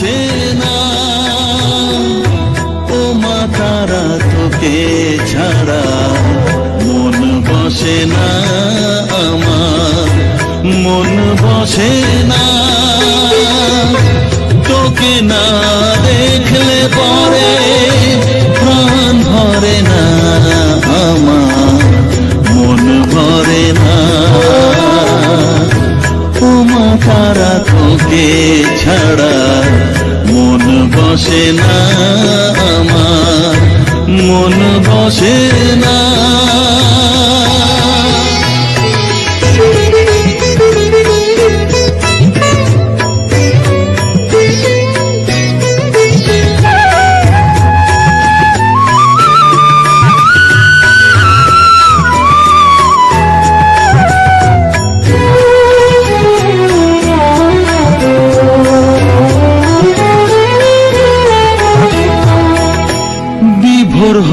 বসে না, ও মা তারা তোকে ছাড়া মন বসে না আমার, মন বসে না। তোকে না দেখলে পরে প্রাণ ভরে না আমার, মন ভরে না। তোমা তারা তোকে ছাড়া বসে না আমার মন বসে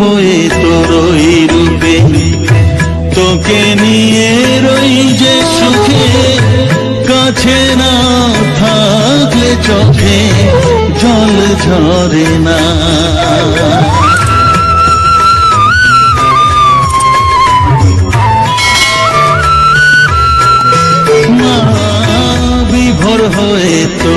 হয়ে তোর ওই রূপে। তোকে নিয়ে রই যে সুখে, কাছে না থাকলে চোখে জল ঝরে না। মা হয়ে তোর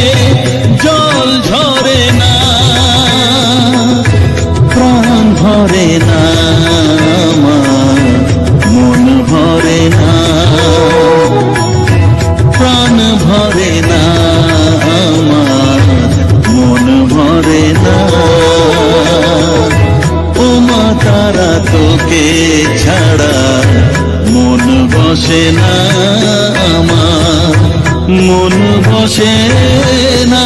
ছাড়া মন বসে না আমার মন বসে না।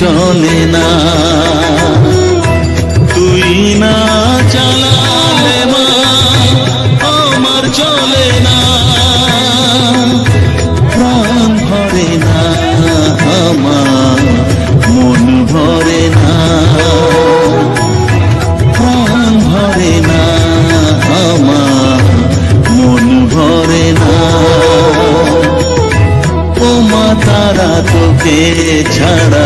চলে না। তুই না চালালে মা, আমার চলে না। প্রাণ ভরে না আমার, মন ভরে না। প্রাণ ভরে না আমার, মন ভরে না। ও মা, তারা তোকে ছাড়া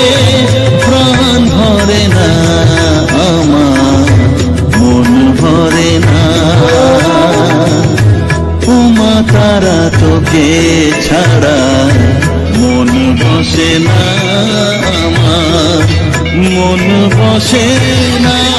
তোকে ছাড়া মন বসে না আমার। মন বসে না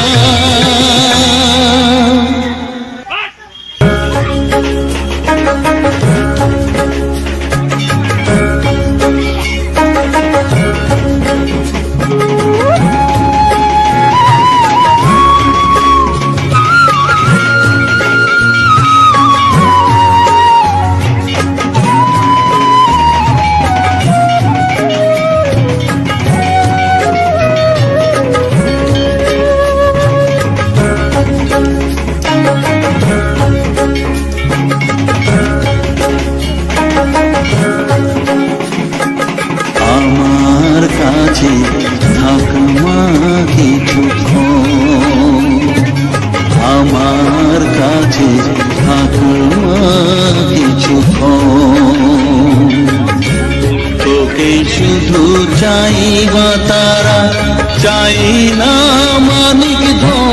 কাছে থাক মা আমার কাছে থাক মা কিছুক্ষণ তোকে শুধু চাই বা তারা, চাই না মানিক ধন।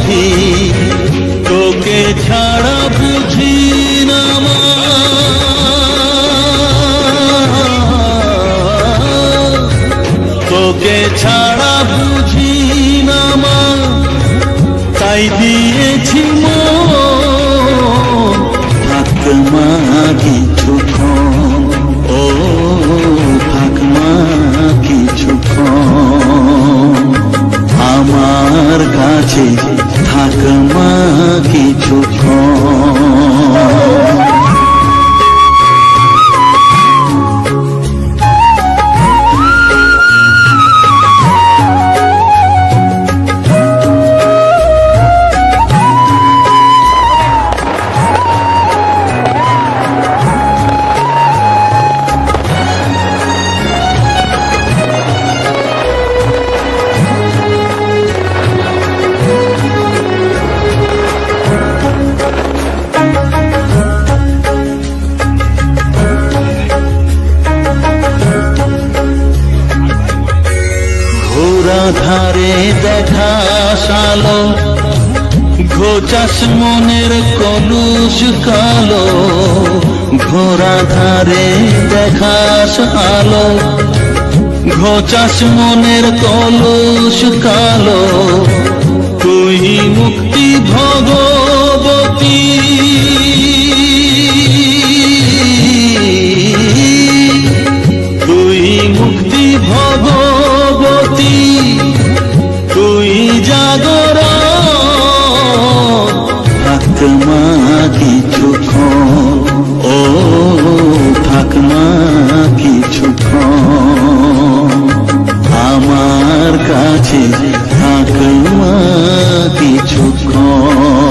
তাই ঘোচাস মনের কলুষ কালো ঘোরা ধারে দেখাস আলো। ঘোচাস মনের কলুষ কালো, তুই মুক্তি ভগবতী কিছুক্ষণ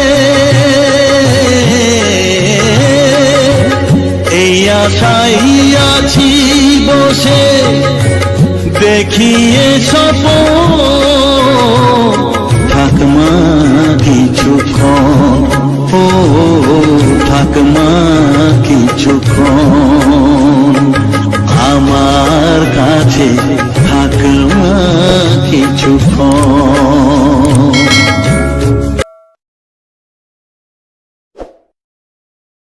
আশাই বসে দেখিয়ে সপ